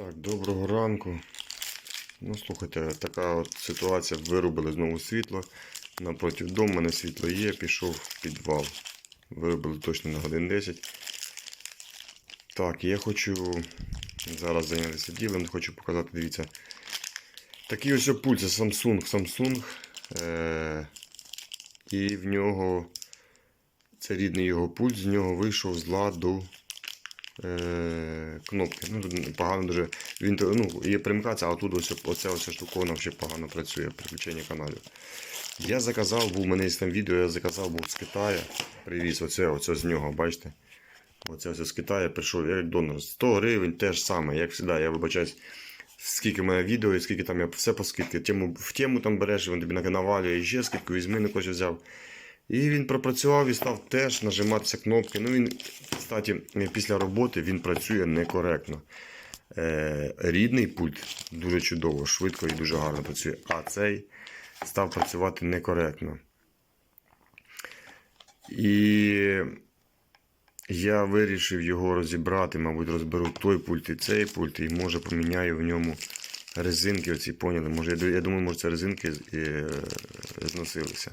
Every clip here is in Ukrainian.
Так, доброго ранку. Ну, слухайте, така от ситуація. Вирубили знову світло. Напроти дому мене світло є, пішов в підвал. Вирубили точно на годин 10. Так, я хочу зараз зайнятися ділом, хочу показати, дивіться. Такий ось пульт, це Samsung. Samsung. Е- і в нього це рідний його пульт, з нього вийшов з ладу е, кнопки. Ну, тут погано дуже. Він ну, є примикація, а тут ось оця ось штуковина взагалі погано працює переключення каналів. Я заказав, був у мене є там відео, я заказав був з Китаю. Привіз оце, оце з нього, бачите? Оце ось з Китаю прийшов як донор. 100 гривень теж саме, як завжди, я вибачаюсь. Скільки в відео і скільки там я все по скидки. Тему, в тему там береш, він тобі навалює і ще скидку, візьми, не хоче взяв. І він пропрацював і став теж нажиматися кнопки. Ну він, кстати, після роботи він працює некоректно. Е, рідний пульт дуже чудово, швидко і дуже гарно працює. А цей став працювати некоректно. І я вирішив його розібрати, мабуть, розберу той пульт і цей пульт, і може поміняю в ньому резинки. Оці поняли. Може, я, думаю, може це резинки е, зносилися.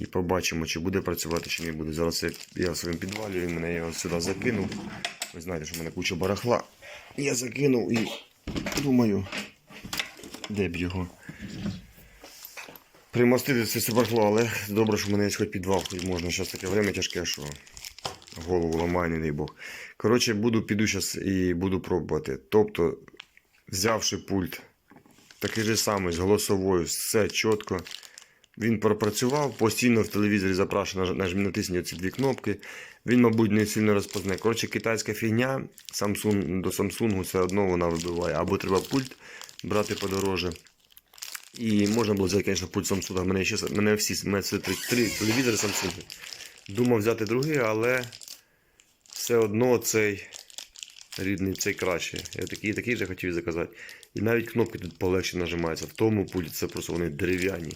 І побачимо, чи буде працювати, чи не буде. Зараз я, в своєму підвалі, він мене його сюди закинув. Ви знаєте, що в мене куча барахла. Я закинув і думаю, де б його. Примостити це все барахло, але добре, що в мене є хоч підвал, хоч можна. Зараз таке время тяжке, що голову ламає, не дай Бог. Коротше, буду, піду зараз і буду пробувати. Тобто, взявши пульт, такий же самий, з голосовою, все чітко. Він пропрацював, постійно в телевізорі запрашено натисніть ці дві кнопки. Він, мабуть, не сильно розпознає. Коротше, китайська фігня, Samsung, до Samsung все одно вона вибиває. Або треба пульт брати подороже. І можна було взяти, звісно, пульт Samsung. Мене ще мене всі мене три, три телевізори Samsung. Думав взяти другий, але все одно цей рідний, цей краще. Я такий, такий же хотів заказати. І навіть кнопки тут полегше нажимаються. В тому пульті це просто вони дерев'яні.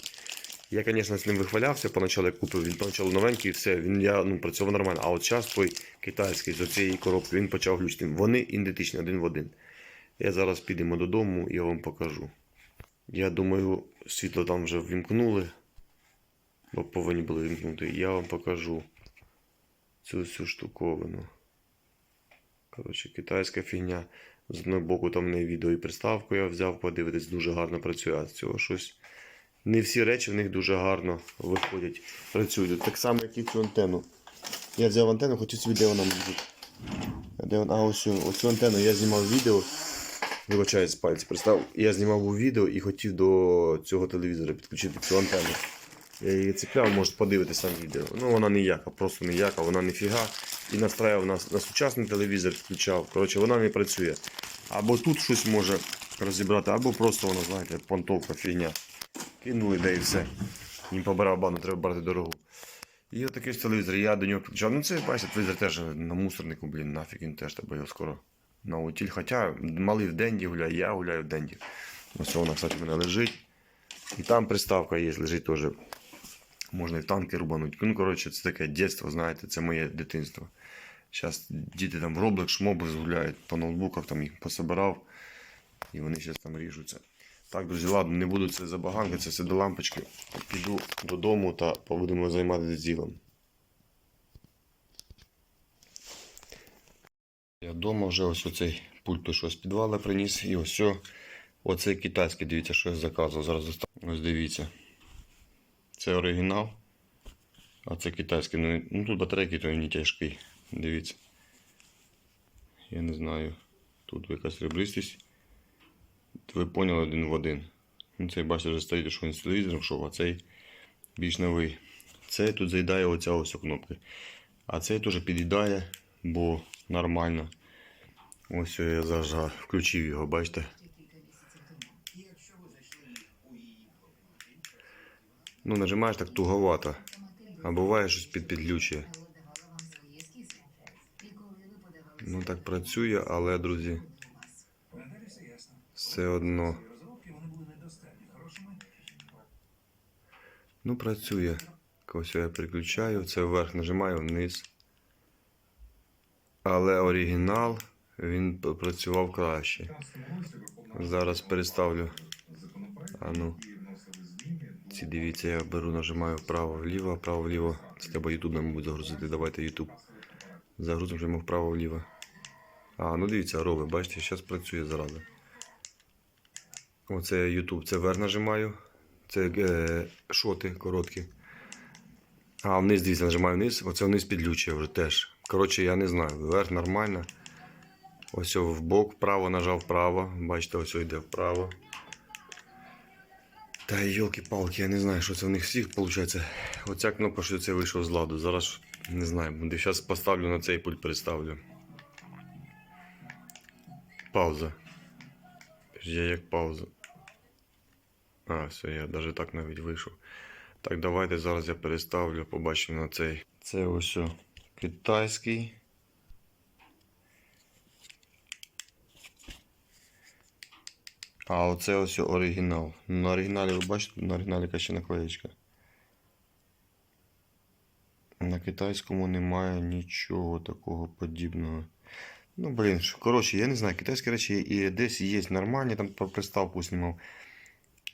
Я, звісно, з ним вихвалявся, поначалу я купив, він поначалу новенький і все, він я, ну, працював нормально. А от час той китайський з цієї коробки він почав глючити. Вони ідентичні один в один. Я зараз підемо додому і я вам покажу. Я думаю, світло там вже ввімкнули, бо повинні були вімкнути. Я вам покажу цю всю штуковину. Коротше, китайська фігня. З одного боку там не відео і приставку я взяв, подивитись, дуже гарно працює, з цього щось. Не всі речі в них дуже гарно виходять, працюють. Так само, як і цю антенну. Я взяв антенну, хотів собі, де вона буде. А ось цю- оцю антенну я знімав відео. Вибачаюсь з пальці. Представ, я знімав у відео і хотів до цього телевізора підключити цю антенну. Я її цепляв, можете подивитися там відео. Ну вона ніяка, просто ніяка, вона ніфіга. І настраював на, на сучасний телевізор, підключав. Коротше, вона не працює. Або тут щось може розібрати, або просто вона, знаєте, понтовка фігня. Кинули, де і все. Їм по барабану треба брати дорогу. І отакий телевізор, я до нього підключав. Ну це, бачите, телевізор теж на мусорнику, блін, нафіг він теж тебе його скоро на утіль. Хоча малий в денді гуляє, я гуляю в денді. Ось вона, кстати, в мене лежить. І там приставка є, лежить теж. Можна і танки рубануть. Ну, коротше, це таке дитинство, знаєте, це моє дитинство. Зараз діти там в Roblox, шмоби гуляють, по ноутбуках там їх пособирав. І вони зараз там ріжуться. Так, друзі, ладно, не буду це забаганки, це все до лампочки. Піду додому та будемо займатися ділом. Я вдома вже ось оцей пульт пішов з підвала приніс. І ось оцей китайський, дивіться, що я заказував. Зараз достану. Ось дивіться. Це оригінал. А це китайський. Ну, ну тут батарейки то не тяжкий. Дивіться. Я не знаю. Тут якась ребристість. Ви поняли один в один. Ну, цей бачите, вже стоїть, що він з телевізором йшов, а цей більш новий. Цей тут заїдає оця ось кнопка. А цей теж під'їдає, бо нормально. Ось я зажав, включив його, бачите. Ну, нажимаєш так туговато. А буває щось під підключує. Ну так працює, але, друзі, все одно. Ну, працює. Ось я переключаю, це вверх нажимаю, вниз. Але оригінал він працював краще. Зараз переставлю. А ну. Ці дивіться, я беру, нажимаю вправо-вліво, вправо-вліво. Це треба YouTube, мабуть, загрузити. Давайте YouTube. Загрузимо вправо-вліво. А, ну дивіться, робить, бачите, зараз працює зараза. Оце YouTube, це вверх нажимаю. Це е, шоти короткі. А, вниз, дивіться, нажимаю вниз. Оце вниз підлючує вже теж. Коротше, я не знаю. Вверх нормально. Ось в бок, вправо нажав вправо. Бачите, ось йде вправо. Та йолки-палки, я не знаю, що це в них всіх виходить. Оця кнопка, що це вийшов з ладу. Зараз не знаю. Буде зараз поставлю на цей пульт переставлю. Пауза. Я як пауза. А, все, я навіть так навіть вийшов. Так, давайте зараз я переставлю, побачимо на цей. Це ось о, китайський. А оце ось оригінал. На оригіналі ви бачите, на оригіналі яка наклеєчка. На китайському немає нічого такого подібного. Ну, блін, коротше, я не знаю, китайські речі і десь є нормальні, там про приставку знімав.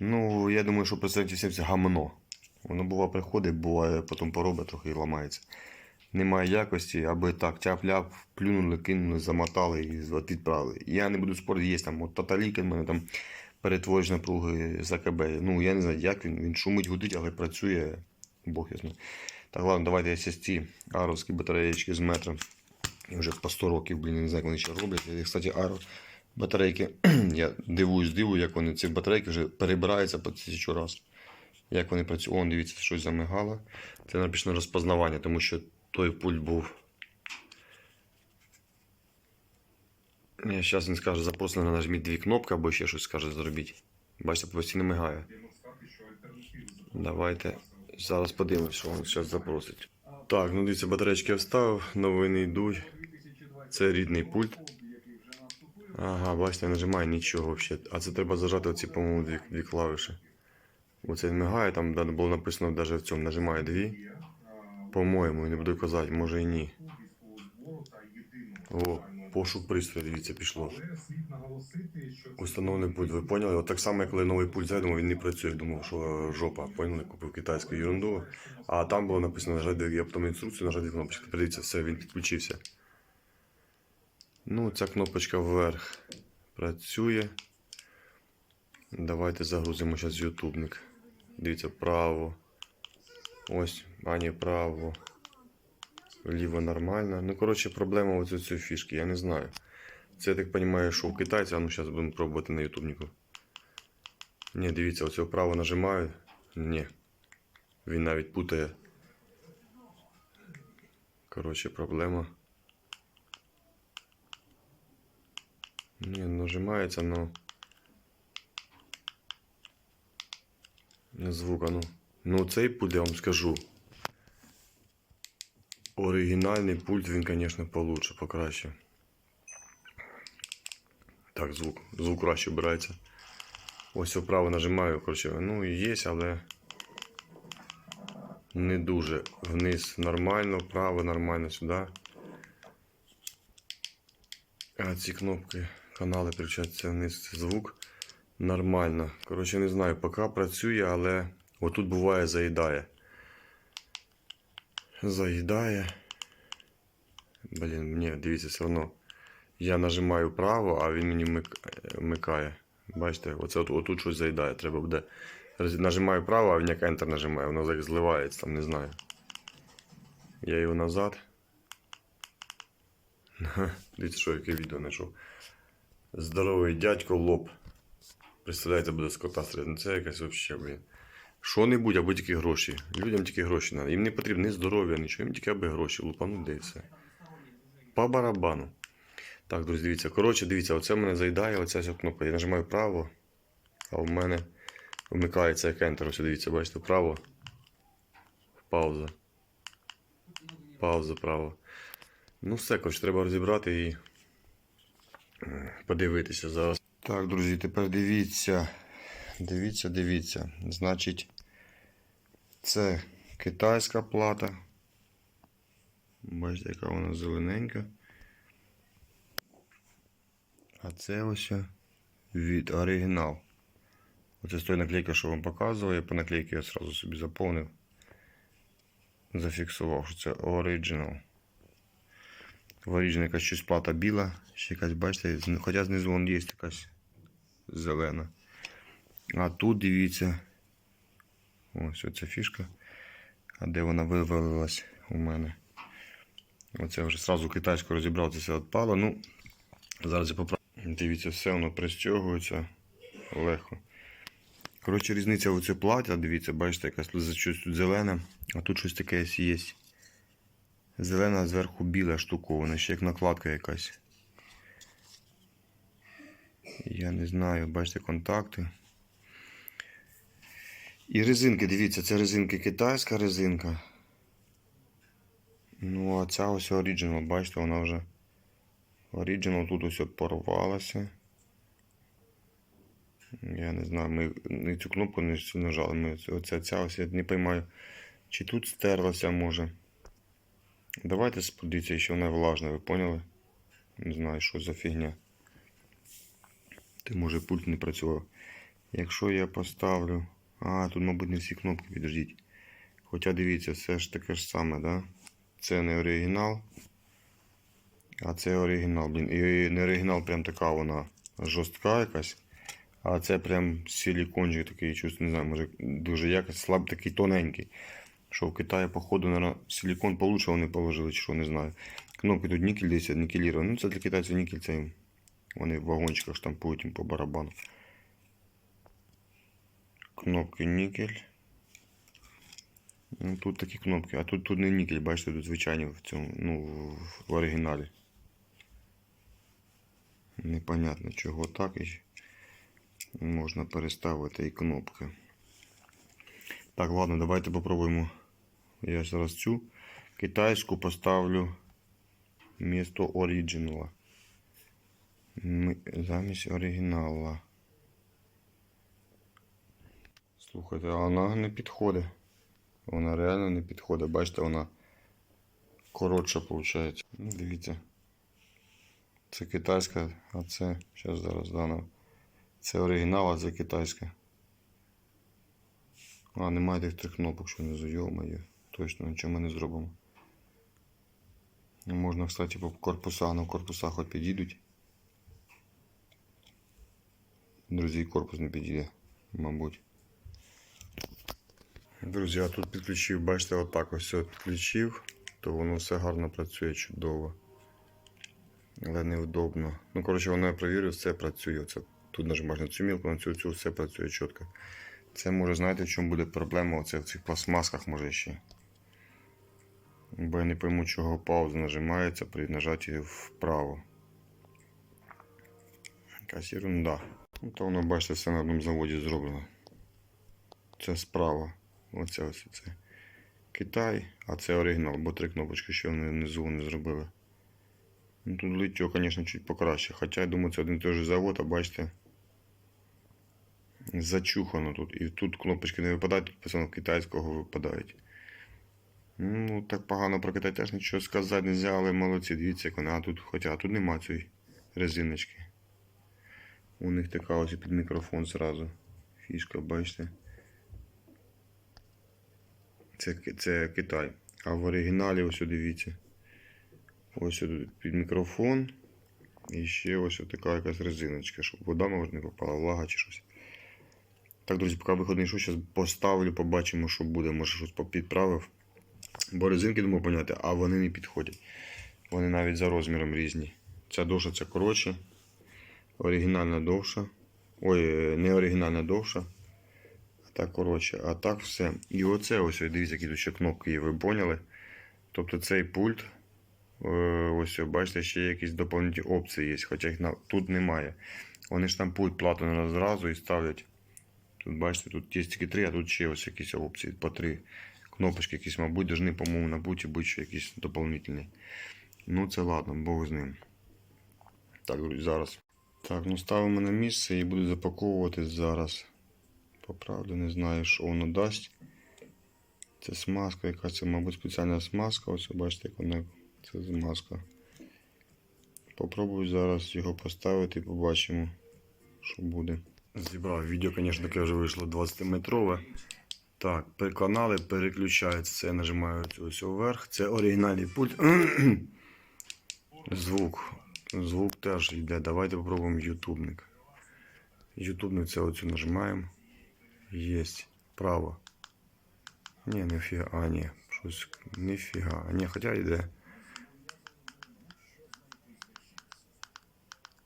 Ну, я думаю, що представте це гамно. Воно буває приходить, буває потім поробить трохи і ламається. Немає якості, аби так, тяп-ляп, плюнули, кинули, замотали і відправили. Я не буду спорити, є там от Таталіки в мене там перетворюєш напруги з АКБ. Ну, я не знаю, як він, він шумить, гудить, але працює, Бог я знаю. Так, ладно, давайте я ці аровські батареєчки з метра. І вже по 100 років, блін, не знаю, вони ще роблять. І, кстати, аро батарейки, я дивуюсь, диву, як вони ці батарейки вже перебираються по тисячу разів. Як вони працюють. О, дивіться, щось замигало. Це написано розпознавання, тому що той пульт був. Я зараз він скаже, запросили нажміть дві кнопки або ще щось скаже зробіть. Бачите, постійно мигає. Давайте зараз подивимось, що він зараз запросить. Так, ну дивіться, батарейки вставив, новини йдуть. Це рідний пульт. Ага, бачите, нажимає нічого взагалі. А це треба зажати оці, по-моєму, дві, дві клавіші. Оце мигає, там було написано навіть в цьому нажимає дві. По-моєму, не буду казати, може і ні. О, пошук пристрою, дивіться, пішло. Установлений пульт, ви поняли? От так само, як коли новий пульт зайдемо, він не працює. Думав, що жопа, поняли, купив китайську ерунду. А там було написано нажати, я потім інструкцію нажати кнопочку. Подивіться, все, він підключився. Ну, ця кнопочка вверх працює. Давайте загрузимо зараз ютубник. Дивіться, право. Ось, а ні, право. Вліво нормально. Ну, коротше, проблема у цієї фішки, я не знаю. Це я так розумію, що у китайця, а ну зараз будемо пробувати на ютубнику. Ні, дивіться, оце вправо нажимаю. Ні. Він навіть путає. Коротше, проблема. Ні, нажимається, но. Звука, ну. Ну, цей пульт, я вам скажу. Оригінальний пульт, він, звісно, получше, покраще. Так, звук. Звук краще обирається. Ось вправо нажимаю, коротше, ну є, але не дуже. Вниз нормально, вправо нормально сюди. А ці кнопки, канали переключаються вниз звук. Нормально. Коротше, не знаю, поки працює, але отут буває заїдає. Заїдає. Блін, ні, дивіться, все одно. Я нажимаю право, а він мені вмикає. Бачите, оце от, отут щось заїдає. Треба буде. Нажимаю право, а він як Enter нажимає, воно як зливається, там не знаю. Я його назад. Дивіться, що яке відео знайшов. Здоровий дядько лоб. Представляєте, буде з кота. Ну, Це якась взагалі, блін. Що-небудь, або тільки гроші. Людям тільки гроші треба. Їм не потрібно ні здоров'я, нічого, їм тільки аби гроші. Лупануть, де і все. По барабану. Так, друзі, дивіться. Коротше, дивіться, оце мене заїдає, оця вся кнопка. Я нажимаю право, а в мене вмикається як Enter. Ось дивіться, бачите, право. Пауза. Пауза, право. Ну, все, коротше, треба розібрати і подивитися зараз. Так, друзі, тепер дивіться. Дивіться, дивіться. Значить, це китайська плата. Бачите, яка вона зелененька. А це ось від оригінал. Оце з тої наклейки, що вам показував, я по наклейці я одразу собі заповнив. Зафіксував, що це оригінал. В якась щось плата біла, ще якась, бачите, хоча знизу вон є якась зелена. А тут дивіться. Ось оця фішка. А де вона вивалилась у мене? Оце вже сразу китайську розібрав, це все відпало. Ну, зараз я поправлю. Дивіться, все воно пристягується легко. Коротше, різниця у це плаття, дивіться, бачите, якась щось тут зелене, а тут щось таке є. Зелена зверху біла штукована, ще як накладка якась. Я не знаю, бачите, контакти. І резинки, дивіться, це резинки китайська резинка. Ну, а ця ось оригінал, бачите, вона вже. Оригінал тут ось порвалася. Я не знаю, ми не цю кнопку не нажали. Ми оця ця ось я не поймаю. Чи тут стерлася може. Давайте сподіться, що вона влажна, ви поняли? Не знаю, що за фігня. Ти може пульт не працював. Якщо я поставлю. А, тут, мабуть, не всі кнопки підождіть. Хоча дивіться, все ж таке ж саме, да? Це не оригінал. А це оригінал, блін. І не оригінал, прям така вона жорстка якась. А це прям силікончик такий, чувствую, не знаю, може дуже якось слаб, такий тоненький. Що в Китаї, походу, наверное, силікон получше вони положили, чи що, не знаю. Кнопки тут нікель десь нікеліровані. Ну, це для китайців нікель, це їм. Вони в вагончиках штампують їм по барабану. Кнопки нікель. Ну, тут такі кнопки, а тут, тут не нікель, бачите, тут звичайні в цьому, ну, в оригіналі. Непонятно чого так і можна переставити і кнопки. Так, ладно, давайте попробуємо. Я зараз цю китайську поставлю вмісто оригінала. Замість оригінала. Слухайте, а вона не підходить. Вона реально не підходить. Бачите, вона коротша виходить. Ну, дивіться. Це китайська, а це. Зараз зараз дано. Це оригінал, а це китайська. А, немає тих трьох кнопок, що внизу, йо-моє. Точно нічого ми не зробимо. Ну, Можна, кстати, по корпусах, на корпусах хоч підійдуть. Друзі, корпус не підійде, мабуть. Друзі, а тут підключив, бачите, отак ось все підключив, то воно все гарно працює чудово. Але невдобно. Ну, коротше, воно я провірив, все працює. Це, тут нажимаєш на цю мілку, на цю, цю, все працює чітко. Це може, знаєте, в чому буде проблема? Оце в цих пластмасках може ще. Бо я не пойму, чого пауза нажимається при нажатті вправо. Якась ерунда. Ну, то воно, бачите, все на одному заводі зроблено. Це справа. Оце ось це. Китай, а це оригінал, бо три кнопочки ще вони внизу не зробили. Ну, тут лиття, звісно, чуть покраще. Хоча я думаю, це один і той же завод, а бачите. Зачухано тут. І тут кнопочки не випадають, тут писано китайського випадають. Ну, так погано про Китай теж нічого сказати не можна, але молодці, дивіться, як вони. А тут, хоча тут нема цієї резиночки. У них така ось під мікрофон зразу. Фішка, бачите. Це, це Китай. А в оригіналі ось дивіться. Ось тут під мікрофон. І ще ось така якась резиночка, щоб вода може не попала, влага чи щось. Так, друзі, поки виходить, що зараз поставлю, побачимо, що буде. Може щось підправив. Бо резинки думаю поняти, а вони не підходять. Вони навіть за розміром різні. Ця довша, ця коротша. Оригінальна довша. Ой, е, не оригінальна довша. А так коротше. А так все. І оце ось, дивіться, які тут ще кнопки є, ви поняли? Тобто цей пульт. е, Ось, бачите, ще якісь доповнительні опції є, хоча їх тут немає. Вони штампують плату на зразу і ставлять. Тут бачите, тут є тільки три, а тут ще ось якісь опції по три. Кнопочки якісь, мабуть, должны, по-моєму, на буті бути ще якісь доповнительні. Ну, це ладно, Бог з ним. Так, друзі, зараз. Так, ну ставимо на місце і буду запаковувати зараз. По правді не знаю, що воно дасть. Це смазка, якась це, мабуть, спеціальна смазка. Ось бачите, як вона. Це змазка. Попробую зараз його поставити і побачимо, що буде. Зібрав відео, звісно, таке вже вийшло 20-метрове. Так, канали переключаються. Це я нажимаю ось вверх. Це оригінальний пульт. Звук. Звук теж йде. Давайте попробуємо ютубник. Ютубник це оцю нажимаємо. Єсть. Право. Ні, не фіга. А, ні. Щось не. А, ні, хоча йде.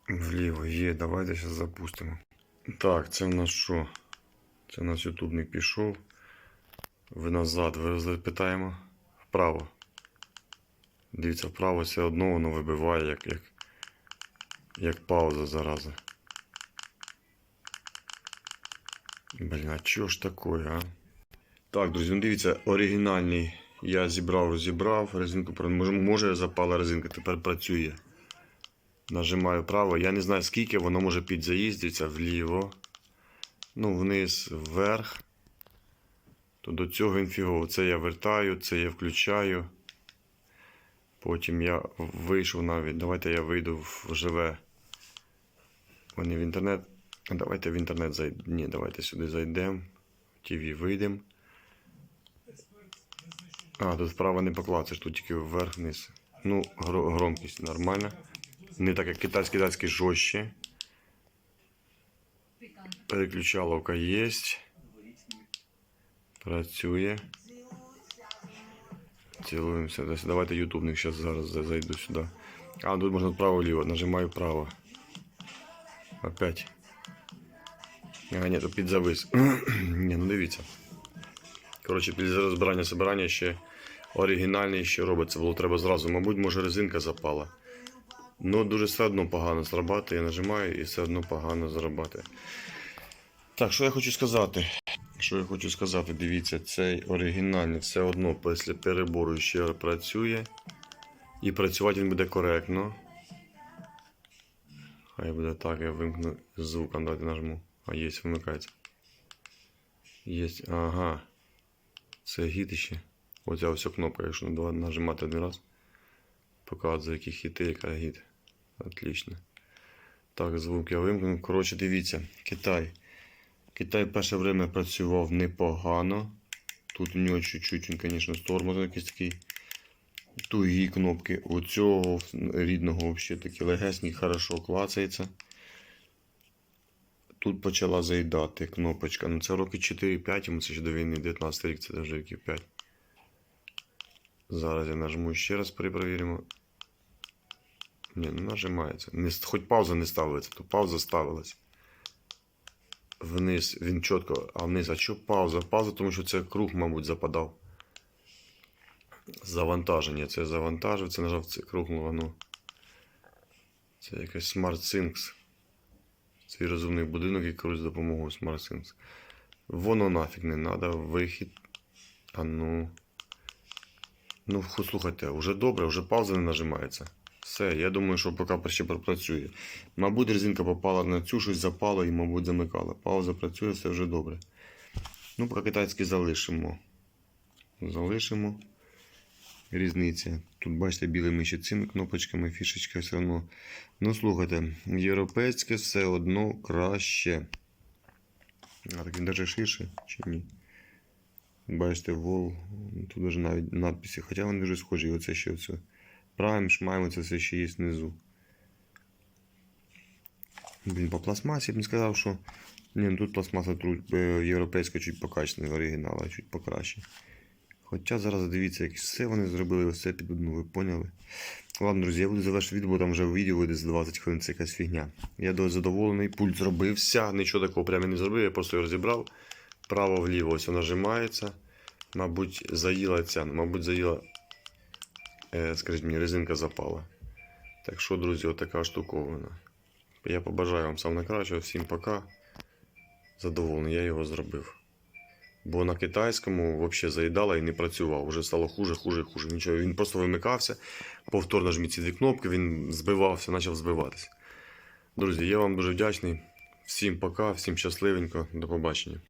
Вліво є. Давайте зараз запустимо. Так, це в нас що? Це у нас ютубник пішов. Ви назад ви питаємо. Вправо. Дивіться, вправо все одно воно вибиває, як, як, як пауза зараза. Блін, а чого ж таке, а? Так, друзі, ну дивіться, оригінальний я зібрав, розібрав, резинку може, може запала резинка, тепер працює. Нажимаю право. Я не знаю скільки, воно може підзаїздитися вліво. Ну, вниз, вверх. То до цього він фігово. Це я вертаю, це я включаю. Потім я вийшов навіть. Давайте я вийду в живе. Вони в інтернет. Давайте в інтернет зайдемо. Ні, давайте сюди зайдемо. В ТВ вийдемо. А, тут вправо не поклацаєш, тут тільки вверх-вниз. Ну, громкість нормальна. Не так як китайський датський жорстче. Переключаловка є. Працює. Цілуємося. Давайте ютубник зараз зараз зайду сюди. А, тут можна право-ліво. Нажимаю право. Опять. А, ні, тут підзавис. ні, ну дивіться. Коротше, під розбирання собирання ще оригінальний ще робиться. Було треба зразу. Мабуть, може резинка запала. Ну, дуже все одно погано зрабатує. Я нажимаю і все одно погано зрабатує. Так, що я хочу сказати? Що я хочу сказати, дивіться, цей оригінальний все одно після перебору ще працює. І працювати він буде коректно. Хай буде так, я вимкну звук, а давайте нажму. А є, вимикається. Є, ага. Це гід ще. Оця ось кнопка, якщо нажимати один раз. Показує, які хіти, яка гід. Отлично. Так, звук я вимкнув. Коротше, дивіться, Китай. Китай перше время працював непогано. Тут у нього чуть-чуть, він, звісно, з тормозом якийсь такий. Тугі кнопки. У цього рідного взагалі такі легесні, хорошо клацається. Тут почала заїдати кнопочка. Ну це роки 4-5, йому це ще до війни, 19 рік, це вже років 5. Зараз я нажму ще раз перепровіримо. Ні, ну нажимається. Не, хоч пауза не ставиться, то пауза ставилась. Вниз він чітко, а вниз, а що пауза? Пауза, тому що це круг, мабуть, западав. Завантаження. Це завантажив, це нажав це круг, ну, воно. Це якийсь Smart Things. Свій розумний будинок і керують з допомогою Smart Things. Воно нафіг не треба, вихід. А ну. Ну, слухайте, вже добре, вже пауза не нажимається. Все, я думаю, що поки ще пропрацює. Мабуть, резинка попала на цю, щось запало і, мабуть, замикала. Пауза працює, все вже добре. Ну, поки китайський залишимо. Залишимо. Різниця. Тут, бачите, білими ще цими кнопочками, фішечка все одно. Ну, слухайте, європейське все одно краще. А так він даже ширше чи ні? Бачите, вол, тут даже навіть надписи, хоча вони дуже схожі. Оце ще оце. Prime, шмайм, це все ще є знизу. Блін, по пластмасі я б не сказав, що. Ні, ну тут пластмаса е, європейська чуть покачана, оригінал, а чуть покраще. Хоча зараз дивіться, як все вони зробили все під одну, ви поняли? Ладно, друзі, я буду завершити відео, бо там вже відео вийде за 20 хвилин, це якась фігня. Я дуже задоволений, пульт зробився, нічого такого прямо не зробив, я просто його розібрав. Право-вліво ось воно нажимається. Мабуть, заїла ця, мабуть, заїла, скажіть мені, резинка запала. Так що, друзі, отака штуковина. Я побажаю вам самого найкращого, всім пока. Задоволений, я його зробив. Бо на китайському взагалі заїдало і не працював. Вже стало хуже, хуже, хуже. Нічого. Він просто вимикався. Повторно жміть ці дві кнопки, він збивався, почав збиватися. Друзі, я вам дуже вдячний. Всім пока, всім щасливенько, до побачення.